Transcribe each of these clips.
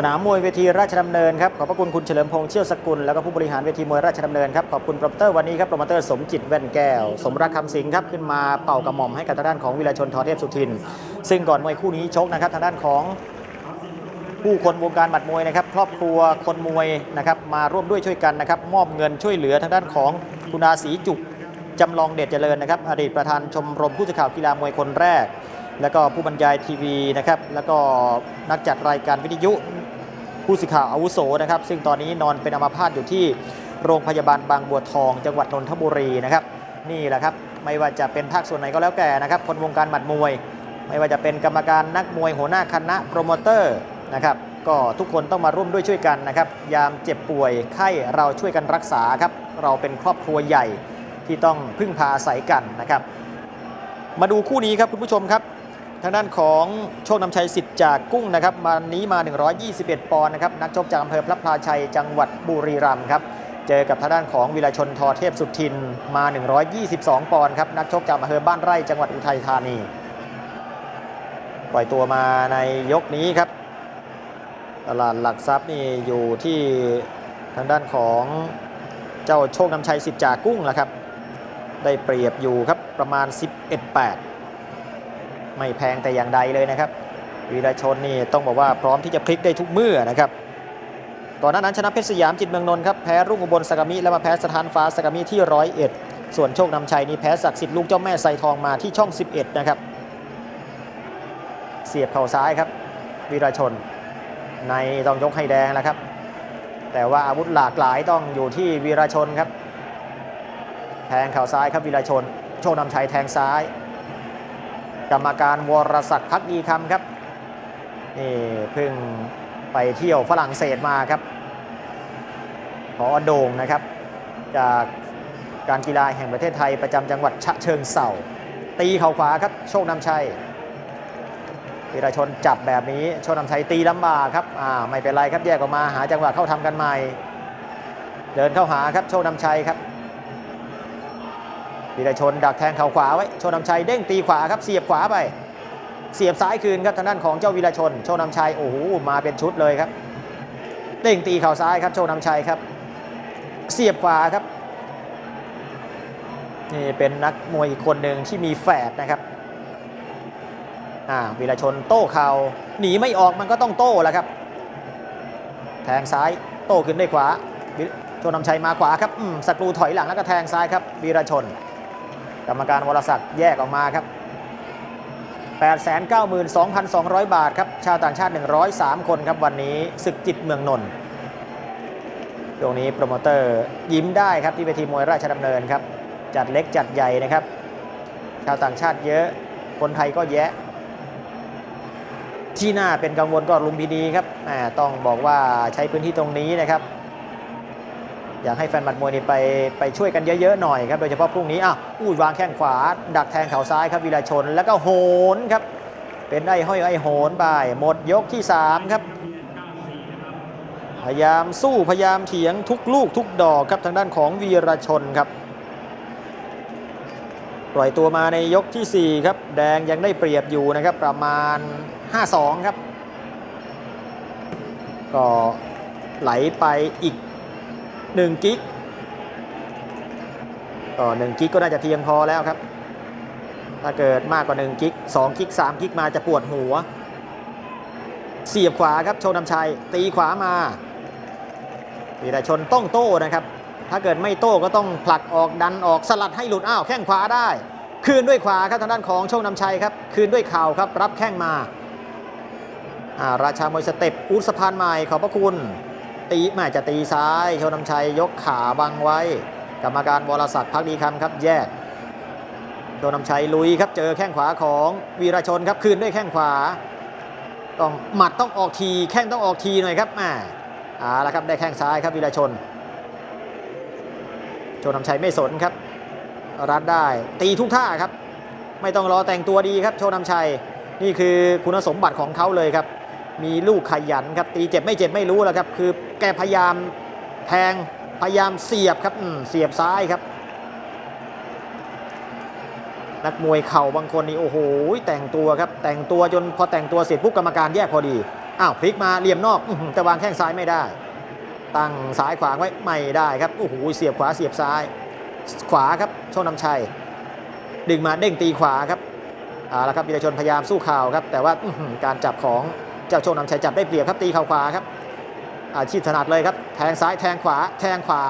สนามมวยเวทีราชดำเนินครับขอบพระคุณคุณเฉลิมพงษ์เชี่ยวสกุลแล้วก็ผู้บริหารเวทีมวยราชดำเนินครับขอบคุณโปรโมเตอร์วันนี้ครับโปรโมเตอร์สมจิตแว่นแก้ว สมรักคำสิงครับขึ้นมาเป่ากระหม่อมให้กับทางด้านของวิรชนทอเทพสุทิน ซึ่งก่อนมวยคู่นี้ชกนะครับทางด้านของผู้คนวงการบัดมวยนะครับครอบครัวคนมวยนะครับมาร่วมด้วยช่วยกันนะครับมอบเงินช่วยเหลือทางด้านของคุณอาศรีจุกจำลองเดชเจริญนะครับอดีตประธานชมรมผู้สื่อข่าวกีฬามวยคนแรก แล้วก็ผู้บรรยายทีวีนะครับแล้วก็นักจัดรายการวิทยุผู้สื่อข่าวอาวุโสนะครับ ซึ่งตอนนี้นอนเป็นอัมาพาตอยู่ที่โรงพยาบาลบางบัวทอง จังหวัดนนทบุรีนะครับ นี่แหละครับ ไม่ว่าจะเป็นภาคส่วนไหนก็แล้วแต่นะครับ คนวงการหมัดมวย ไม่ว่าจะเป็นกรรมการนักมวยหัวหน้าคณะโปรโมเตอร์นะครับ ก็ทุกคนต้องมาร่วมด้วยช่วยกันนะครับ ยามเจ็บป่วยไข้เราช่วยกันรักษาครับ เราเป็นครอบครัวใหญ่ที่ต้องพึ่งพาอาศัยกันนะครับ มาดูคู่นี้ครับคุณผู้ชมครับ ทางด้านของโชคนำชัยสิทธิ์จากกุ้งนะครับวันนี้มา 121 ปอนด์นะครับนักชกจากอำเภอพระพลาชัยจังหวัดบุรีรัมย์ครับเจอกับทางด้านของวิรชนทอเทพสุทินมา 122 ปอนด์ครับนักชกจากอำเภอบ้านไร่จังหวัดอุทัยธานี ปล่อยตัวมาในยกนี้ครับ ตลาดหลักทรัพย์นี่อยู่ที่ทางด้านของเจ้าโชคนำชัยสิทธิ์จากกุ้งแหละครับได้เปรียบอยู่ครับประมาณ 11-8 ไม่แพงแต่อย่างใดเลยนะครับวีรชนนี่ต้องบอกว่าพร้อมที่จะพลิกได้ทุกเมื่อนะครับก่อนหน้านั้นชนะเพชรสยามจิตเมืองนนท์ครับแพ้รุ่งอุบลสกามิแล้วมาแพ้สถานฟ้าสกามิที่ร้อยเอ็ดส่วนโชคนำชัยนี่แพ้ศักดิ์สิทธิ์ลูกเจ้าแม่ไซทองมาที่ช่อง 11 นะครับ เสียบเข่าซ้ายครับวีรชน ในต้องยกให้แดงแล้วครับ แต่ว่าอาวุธหลากหลายต้องอยู่ที่วีรชนครับ แทงเข่าซ้ายครับวีรชน โชคนำชัยแทงซ้าย กรรมการวรศักดิ์พักดีคำครับนี่เพิ่งไปเที่ยวฝรั่งเศสมาครับขอโด่งนะครับ จากการกีฬาแห่งประเทศไทยประจำจังหวัดฉะเชิงเซาตีเข่าขวาครับโชคนำชัยวีรชนจับแบบนี้โชคนำชัยตีลำบากครับอ่าไม่เป็นไรครับแยกออกมาหาจังหวะเข้าทำกันใหม่ เดินเข้าหาครับโชคนำชัยครับ วีรชนดักแทงเข่าขวาไว้โชนำชัยเด้งตีขวาครับเสียบขวาไป เสียบซ้ายคืนครับทางด้านของเจ้าวีรชน โชนำชัยโอ้โหมาเป็นชุดเลยครับ เด้งตีเข่าซ้ายครับโชนำชัยครับ เสียบขวาครับนี่เป็นนักมวยอีกคนหนึ่งที่มีแฝดนะครับอ่าวีรชนโต้เข่าหนีไม่ออกมันก็ต้องโต้แหละครับ แทงซ้ายโต้ขึ้นด้วยขวาโชนำชัยมาขวาครับอืมสกรูถอยหลังแล้วก็แทงซ้ายครับวีรชน กรรมการวรศักดิ์แยกออกมาครับ 892,200 บาทครับ ชาวต่างชาติ 103 คนครับ วันนี้ศึกจิตเมืองนนท์ตรงนี้โปรโมเตอร์ยิ้มได้ครับที่เวทีมวยราชดำเนินครับ จัดเล็กจัดใหญ่นะครับ ชาวต่างชาติเยอะ คนไทยก็แยะ ที่น่าเป็นกังวลก็ลุมพินีครับต้องบอกว่าใช้พื้นที่ตรงนี้นะครับ อยากให้แฟนหมัดมวยนี่ไปไปช่วยกันเยอะๆหน่อยครับโดยเฉพาะพรุ่งนี้อะอู้วางแข้งขวา ดักแทงเข่าซ้ายครับวีรชน แล้วก็โหนครับ เป็นไอ้ห้อยไอ้โหนไปหมดยกที่ 3 ครับ พยายามสู้พยายามเถียงทุกลูกทุกดอกครับทางด้านของวีรชนครับปล่อยตัวมาในยกทีสี่4 ครับ แดงยังได้เปรียบอยู่นะครับประมาณ 5-2 ครับ ก็ไหลไปอีก 1กิกก็1กิกก็น่าจะเพียงพอแล้วครับ ถ้าเกิดมากกว่า1กิก2กิก3กิกมาจะปวดหัว เสียบขวาครับโชนำชัย ตีขวามาวีรชนต้องโต้นะครับ ถ้าเกิดไม่โต้ก็ต้องผลักออกดันออกสลัดให้หลุดอ้าวแข้งขวาได้ คืนด้วยขวาครับทางด้านของโชคนำชัยครับ คืนด้วยเข่าครับรับแข้งมาอ่าราชามวยสเต็ปอุดสะพานใหม่ขอบพระคุณ ตีแม่จะตีซ้าย โชนำชัยยกขาบังไว้ กรรมการวรศักดิ์พักดีคำครับแยก โชนำชัยลุยครับเจอแข้งขวาของวีรชนครับคืนด้วยแข้งขวา ต้องหมัดต้องออกทีแข้งต้องออกทีหน่อยครับแม่เอาละครับได้แข้งซ้ายครับวีรชน โชนำชัยไม่สนครับ รัดได้ตีทุกท่าครับ ไม่ต้องรอแต่งตัวดีครับ โชนำชัยนี่คือคุณสมบัติของเขาเลยครับ มีลูกขยันครับตีเจ็บไม่เจ็บไม่รู้แล้วครับ คือแกพยายามแทงพยายามเสียบครับเสียบซ้ายครับ นักมวยเข่าบางคนนี่โอ้โหแต่งตัวครับ แต่งตัวจนพอแต่งตัวเสร็จปุ๊บกรรมการแยกพอดีอ้าวพลิกมาเหลี่ยมนอกแต่วางแข้งซ้ายไม่ได้ ตั้งซ้ายขวางไว้ไม่ได้ครับโอ้โหเสียบขวาเสียบซ้าย ขวาครับโชคนำชัย ดึงมาเด้งตีขวาครับเอาละครับวีรชนพยายามสู้ข่าวครับ แต่ว่าการจับของ เจ้าโชคนำชัยจับได้เปรียบครับตีเข่าขวาครับ อาชีพถนัดเลยครับ แทงซ้ายแทงขวา แทงขวา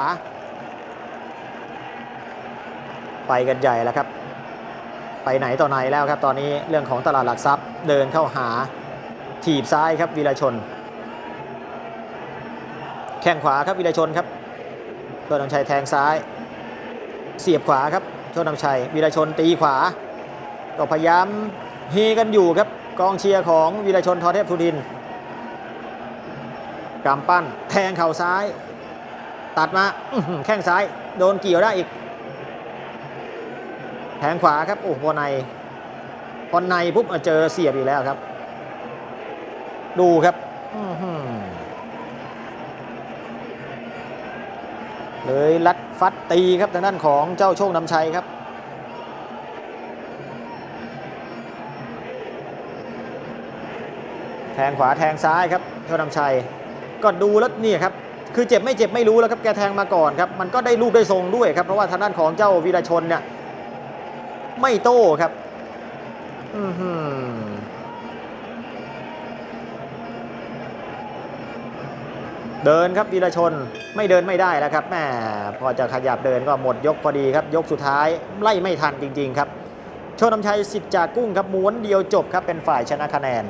ไปกันใหญ่แล้วครับ ไปไหนต่อไหนแล้วครับ ตอนนี้เรื่องของตลาดหลักทรัพย์เดินเข้าหาถีบซ้ายครับวีรชน แข้งขวาครับวีรชนครับโชคนำชัยแทงซ้าย เสียบขวาครับโชคนำชัยวีรชนตีขวาก็พยายามเฮกันอยู่ครับ กองเชียร์ของวีรชนทอเทพสุทินกำปั้นแทงเข่าซ้าย ตัดมาแข้งซ้ายโดนเกี่ยวได้อีก แทงขวาครับโอ้โหพอในพอในปุ๊บมาเจอเสียบอีกแล้วครับ ดูครับเลยลัดฟัดตีครับทางด้านของเจ้าโชคนำชัยครับ ทงขวาแทงซ้ายครับโชคนำชัยก็ดูแล้วนี่ครับคือเจ็บไม่เจ็บไม่รู้แล้วครับแกแทงมาก่อนครับมันก็ได้รูปได้ทรงด้วยครับเพราะว่าทางด้านของเจ้าวีรชนเนี่ยไม่โต้ครับอือหือเดินครับวีรชนไม่เดินไม่ได้แล้วครับแม่พอจะขยับเดินก็หมดยกพอดีครับ ยกสุดท้ายไล่ไม่ทันจริง ๆ ครับโชคนำชัยสิทธิ์จากกุ้งครับม้วนเดียวจบครับเป็นฝ่ายชนะคะแนน